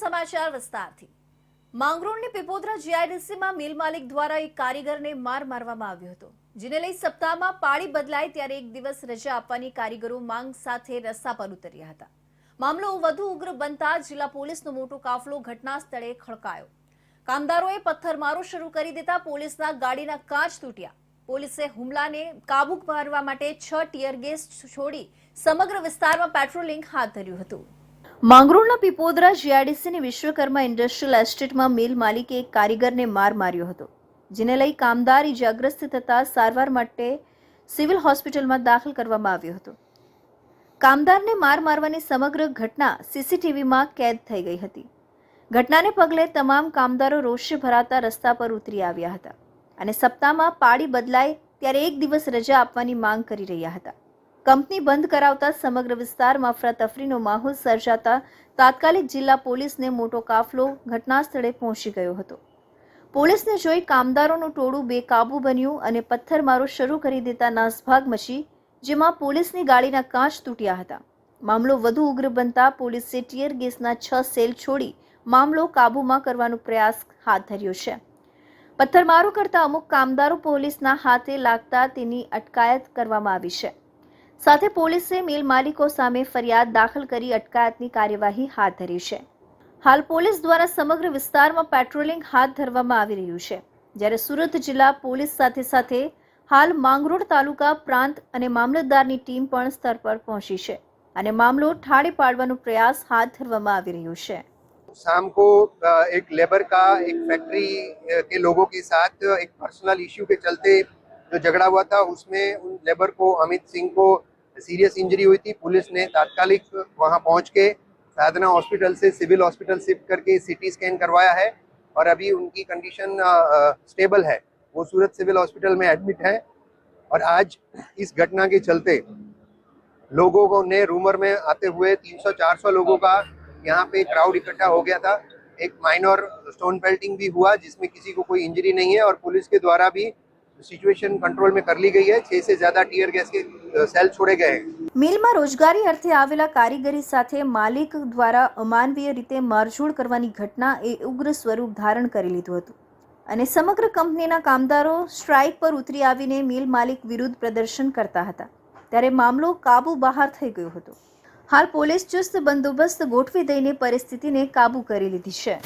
સમાચાર વિસ્તારથી. માંગરોળની પીપોદરા જીઆઈડીસીમાં મિલ માલિક દ્વારા એક કારીગરને માર મારવામાં આવ્યો હતો, જેને લઈ સપ્તાહમાં પાળી બદલાય ત્યારે એક દિવસ રજા આપવાની કારીગરો માંગ સાથે રસ્તા પર ઉતર્યા હતા. મામલો વધુ ઉગ્ર બનતા જિલ્લા પોલીસનો મોટો કાફલો ઘટના સ્થળે ખડકાયો. કામદારોએ પથ્થરમારો શરૂ કરી દેતા પોલીસના ગાડીના કાચ તૂટ્યા. પોલીસે હુમલાને કાબુ મારવા માટે છ ટીયર ગેસ છોડી સમગ્ર વિસ્તારમાં પેટ્રોલિંગ હાથ ધર્યું હતું. માંગરોળના પીપોદરા જીઆરડીસીની વિશ્વકર્મા ઇન્ડસ્ટ્રીયલ એસ્ટેટમાં મિલ માલિકે એક કારીગરને માર માર્યો હતો, જેને લઈ કામદાર ઇજાગ્રસ્ત થતા સારવાર માટે સિવિલ હોસ્પિટલમાં દાખલ કરવામાં આવ્યો હતો. કામદારને માર મારવાની સમગ્ર ઘટના સીસીટીવીમાં કેદ થઈ ગઈ હતી. ઘટનાને પગલે તમામ કામદારો રોષે ભરાતા રસ્તા પર ઉતરી આવ્યા હતા અને સપ્તાહમાં પાળી બદલાય ત્યારે એક દિવસ રજા આપવાની માંગ કરી રહ્યા હતા. કંપની બંધ કરાવતા સમગ્ર વિસ્તારમાં અફરાતફરીનો માહોલ સર્જાતા તાત્કાલિક જિલ્લા પોલીસને મોટો કાફલો ઘટના સ્થળે પહોંચી ગયો હતો. પોલીસને જોઈ કામદારોનું ટોળું બેકાબુ બન્યું અને પથ્થરમારો શરૂ કરી દેતા નાસભાગ મચી, જેમાં પોલીસની ગાડીના કાચ તૂટ્યા હતા. મામલો વધુ ઉગ્ર બનતા પોલીસે ટીયર ગેસના છ સેલ છોડી મામલો કાબૂમાં કરવાનો પ્રયાસ હાથ ધર્યો છે. પથ્થરમારો કરતા અમુક કામદારો પોલીસના હાથે લાગતા તેની અટકાયત કરવામાં આવી છે. સાથે પોલીસે મિલ માલિકો સામે ફરિયાદ દાખલ કરી અટકાયતની કાર્યવાહી હાથ ધરી છે હાલ પોલીસ દ્વારા સમગ્ર વિસ્તારમાં પેટ્રોલિંગ હાથ ધરવામાં આવી રહ્યું છે જ્યારે સુરત જિલ્લા પોલીસ સાથે સાથે હાલ માંગરોળ તાલુકા પ્રાંત અને મામલતદારની ટીમ પણ સ્તર પર પહોંચી છે અને મામલો ઠાળી પાડવાનો પ્રયાસ હાથ ધરવામાં આવી રહ્યો છે शाम को अ, एक लेबर का एक फैक्ट्री अ, के लोगों के साथ एक पर्सनल इश्यू के चलते जो झगड़ा हुआ था, उसमें उन लेबर को, अमित सिंह को सीरियस इंजरी हुई थी। पुलिस ने तात्कालिक वहाँ पहुँच के साधना हॉस्पिटल से सिविल हॉस्पिटल शिफ्ट करके सीटी स्कैन करवाया है और अभी उनकी कंडीशन स्टेबल है। वो सूरत सिविल हॉस्पिटल में एडमिट है और आज इस घटना के चलते लोगों को ने रूमर में आते हुए 300-400 लोगों का यहाँ पे क्राउड इकट्ठा हो गया था। एक माइनर स्टोन पेल्टिंग भी हुआ, जिसमें किसी को कोई इंजरी नहीं है और पुलिस के द्वारा भी सिचुएशन कंट्रोल में कर ली गई है छह से ज्यादा टीयर गैस के अ, सेल छोड़े गए हैं મિલમાં રોજગારી અર્થે આવેલા કારીગરી સાથે માલિક દ્વારા અમાનવીય રીતે મારઝૂડ કરવાની ઘટના એ ઉગ્ર સ્વરૂપ ધારણ કરી લીધું હતું અને સમગ્ર કંપનીના કામદારો સ્ટ્રાઇક પર ઉતરી આવીને મિલ માલિક વિરુદ્ધ પ્રદર્શન કરતા હતા ત્યારે મામલો કાબુ બહાર થઈ ગયો હતો હાલ પોલીસ ચુસ્ત બંદોબસ્ત ગોઠવી દઈને પરિસ્થિતિને કાબુ કરી લીધી છે